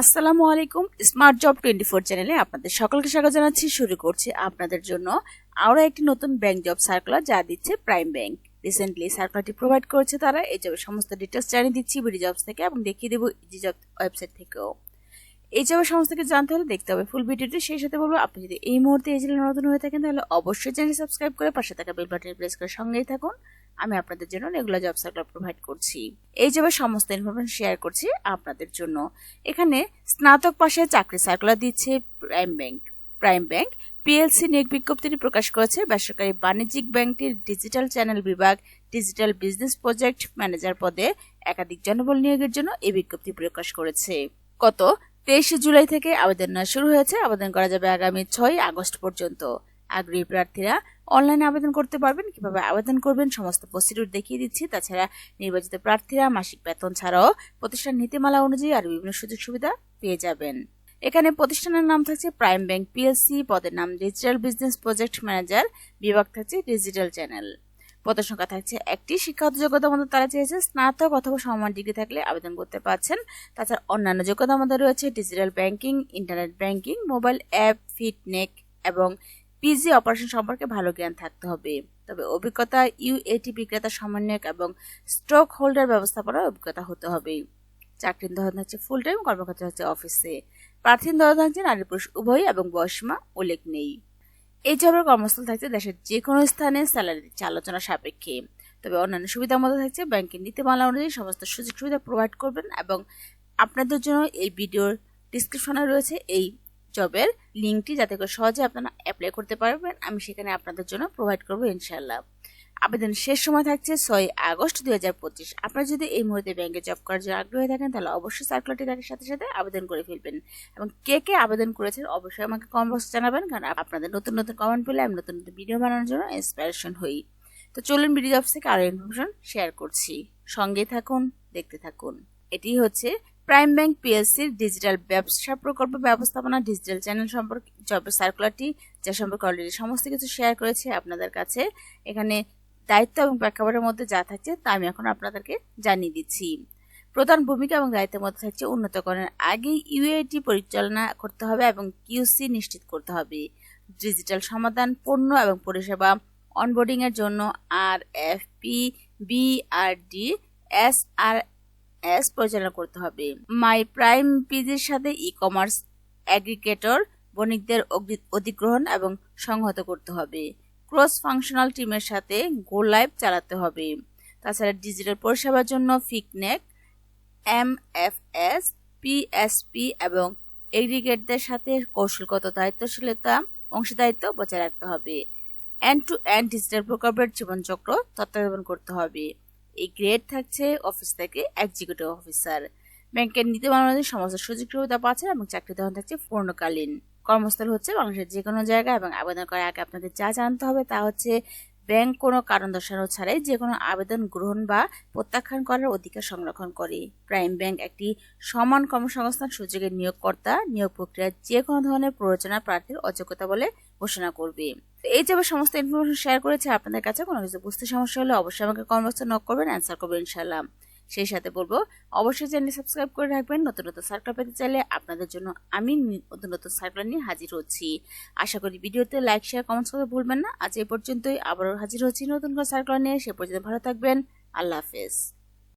আসসালামু আলাইকুম smart job twenty four চ্যানেলে আপনাদের সকলকে স্বাগত জানাচ্ছি। শুরু করছি আপনাদের জন্য আরও একটি নতুন ব্যাংক জব সার্কুলার যা দিচ্ছে প্রাইম ব্যাংক রিসেন্টলি সার্কুলারটি প্রোভাইড করেছে তারা। এই জবের সমস্ত ডিটেলস জানিয়ে দিচ্ছি বিডি জবস থেকে এবং দেখিয়ে দেবো ইজি জব ওয়েবসাইট থেকেও। এই জবের কিছু জানতে হলে দেখতে হবে ফুল ভিডিওটি সেই সাথে বলব, আপনি যদি এই মুহূর্তে এই চ্যানেলে নতুন হয়ে থাকেন তাহলে অবশ্যই চ্যানেল সাবস্ক্রাইব করে পাশে থাকা বেল বাটনে প্রেস করে সঙ্গেই থাকুন। আমি আপনাদের জন্য রেগুলার জব সার্কুলার প্রোভাইড করছি। এই জবের সমস্ত ইনফরমেশন শেয়ার করছি আপনাদের জন্য। এখানে স্নাতক পাশে চাকরি সার্কুলার দিচ্ছে Prime Bank Prime Bank PLC নিয়োগ বিজ্ঞপ্তিটি প্রকাশ করেছে বেসরকারি বাণিজ্যিক ব্যাংকটির ডিজিটাল চ্যানেল বিভাগ ডিজিটাল বিজনেস প্রজেক্ট ম্যানেজার পদে একাধিক জনবল নিয়োগের জন্য এই বিজ্ঞপ্তি প্রকাশ করেছে। গত তেইশে জুলাই থেকে আবেদন শুরু হয়েছে। আবেদন করা যাবে আগামী ছয় আগস্ট পর্যন্ত। আগ্রহী প্রার্থীরা অনলাইনে আবেদন করতে পারবেন, কীভাবে আবেদন করবেন, সমস্ত প্রসিডিউর দেখিয়ে দিচ্ছি। তাছাড়া নির্বাচিত প্রার্থীরা মাসিক বেতন ছাড়াও প্রতিষ্ঠান নীতিমালা অনুযায়ী আর বিভিন্ন সুযোগ সুবিধা পেয়ে যাবেন। এখানে প্রতিষ্ঠানের নাম থাকছে প্রাইম ব্যাংক পিএলসি পদের নাম ডিজিটাল বিজনেস প্রজেক্ট ম্যানেজার বিভাগ থাকছে ডিজিটাল চ্যানেল পদের সংখ্যা থাকছে একটি শিক্ষাগত যোগ্যতা মধ্যে তারা চেয়েছে স্নাতক অথবা সমান ডিগ্রি থাকলে আবেদন করতে পারছেন। তাছাড়া অন্যান্য যোগ্যতার মধ্যে রয়েছে digital banking internet banking mobile app ফিটনেক এবং পিজি অপারেশন সম্পর্কে ভালো জ্ঞান থাকতে হবে। তবে অভিজ্ঞতা ইউএটি বিক্রেতা সমন্বয়ক এবং স্টক হোল্ডার ব্যবস্থাপনার অভিজ্ঞতা হতে হবে। চাকরির ধরন হচ্ছে ফুল টাইম কর্মক্ষেত্র হচ্ছে অফিসে প্রার্থীর ধরন হচ্ছে নারী পুরুষ, উভয় এবং বয়সীমা উল্লেখ নেই। এই জবের কর্মস্থল থাকছে দেশের যে কোনো স্থানে স্যালারি দিচ্ছে আলোচনা সাপেক্ষে। তবে অন্যান্য সুবিধার মধ্যে থাকছে ব্যাংকের নীতিমালা অনুযায়ী সমস্ত সুযোগ সুবিধা প্রোভাইড করবেন এবং আপনাদের জন্য এই ভিডিওর ডিসক্রিপশনে রয়েছে এই জবের লিঙ্কটি যাতে করে সহজে আপনারা অ্যাপ্লাই করতে পারবেন, আমি সেখানে আপনাদের জন্য প্রোভাইড করব ইনশাল্লাহ আবেদন শেষ সময় থাকছে ছয় আগস্ট দুই হাজার পঁচিশ। আপনারা যদি এই মুহূর্তে ব্যাংকে জব করার জন্য আগ্রহী থাকেন, তাহলে অবশ্যই সার্কুলারটি দেখার সাথে সাথে আবেদন করে ফেলবেন। এবং কে কে আবেদন করেছেন অবশ্যই আমাকে কমেন্ট বক্সে জানাবেন, কারণ আপনাদের নতুন নতুন কমেন্ট পেলে আমি নতুন নতুন ভিডিও বানানোর জন্য ইন্সপিরেশন হই। তো চলুন ভিডিও জবস থেকে আরও ইনফরমেশন শেয়ার করছি। সঙ্গে থাকুন, দেখতে থাকুন। এটি হচ্ছে প্রাইম ব্যাংক পিএসসির ডিজিটাল ব্যবসা প্রকল্প ব্যবস্থাপনা ডিজিটাল চ্যানেল সম্পর্কে জবের সার্কুলারটি যা সম্পর্কে অলরেডি সমস্ত কিছু শেয়ার করেছি আপনাদের কাছে। এখানে দায়িত্ব এবং প্রেক্ষাপটের মধ্যে যা থাকছে তা আমি এখন আপনাদেরকে জানিয়ে দিচ্ছি। প্রধান ভূমিকা এবং দায়িত্বের মধ্যে থাকছে উন্নতকরণের আগেই ইউএটি পরিচালনা করতে হবে এবং কিউসি নিশ্চিত করতে হবে। ডিজিটাল সমাধান, পণ্য এবং পরিষেবা অনবোর্ডিংয়ের জন্য R F P BRD S R S পরিচালনা করতে হবে। মাই প্রাইম পিজির সাথে ই কমার্স অ্যাগ্রিগেটর বণিকদের অধিগ্রহণ এবং সংহত করতে হবে। ক্রস ফাংশনাল টিমের সাথে গো লাইভ চালাতে হবে। তাছাড়া ডিজিটাল পরিষেবার জন্য ফিকনেক এম এফ এস পিএসপি এবং এগ্রিগেটদের সাথে কৌশলগত দায়িত্বশীলতা, অংশীদারিত্ব বজায় রাখতে হবে। এন্ড টু এন্ড ডিজিটাল প্রকল্পের জীবনচক্র তত্ত্বাবধান করতে হবে। এই গ্রেড থাকছে অফিস থেকে এক্সিকিউটিভ অফিসার ব্যাংকের নীতি অনুযায়ী সমস্ত সুযোগ সুবিধা পাচ্ছেন এবং চাকরি তখন থাকছে পূর্ণকালীন। কর্মস্থল হচ্ছে বাংলাদেশের যে কোনো জায়গায় এবং আবেদন করার আগে আপনাদের যা জানতে হবে তা হচ্ছে ব্যাংক কোনো কারণ দর্শানো ছাড়াই যে কোনো আবেদন গ্রহণ বা প্রত্যাখ্যান করার অধিকার সংরক্ষণ করে। প্রাইম ব্যাংক একটি সমান কর্মসংস্থান সুযোগের নিয়োগকর্তা নিয়োগ প্রক্রিয়ার যে কোনো ধরনের প্ররোচনা প্রার্থীর অযোগ্যতা বলে ঘোষণা করবে। এই যাবে সমস্ত ইনফরমেশন শেয়ার করেছে, আপনাদের কাছে কোনো কিছু বুঝতে সমস্যা হলে অবশ্যই আমাকে কর্মস্থল নক করবেন অ্যান্সার করবেন ইনশাল্লাহ সেই সাথে বলব, অবশ্যই চ্যানেল সাবস্ক্রাইব করে রাখবেন। নতুন নতুন সার্কুলার পেতে চাইলে আপনাদের জন্য আমি নতুন নতুন সার্কুলার নিয়ে হাজির হচ্ছি। আশা করি ভিডিওতে লাইক শেয়ার কমেন্টস করতে ভুলবেন না। আজ এই পর্যন্তই, আবারও হাজির হচ্ছি নতুন করে সার্কুলার নিয়ে। সে পর্যন্ত ভালো থাকবেন। আল্লাহ হাফেজ।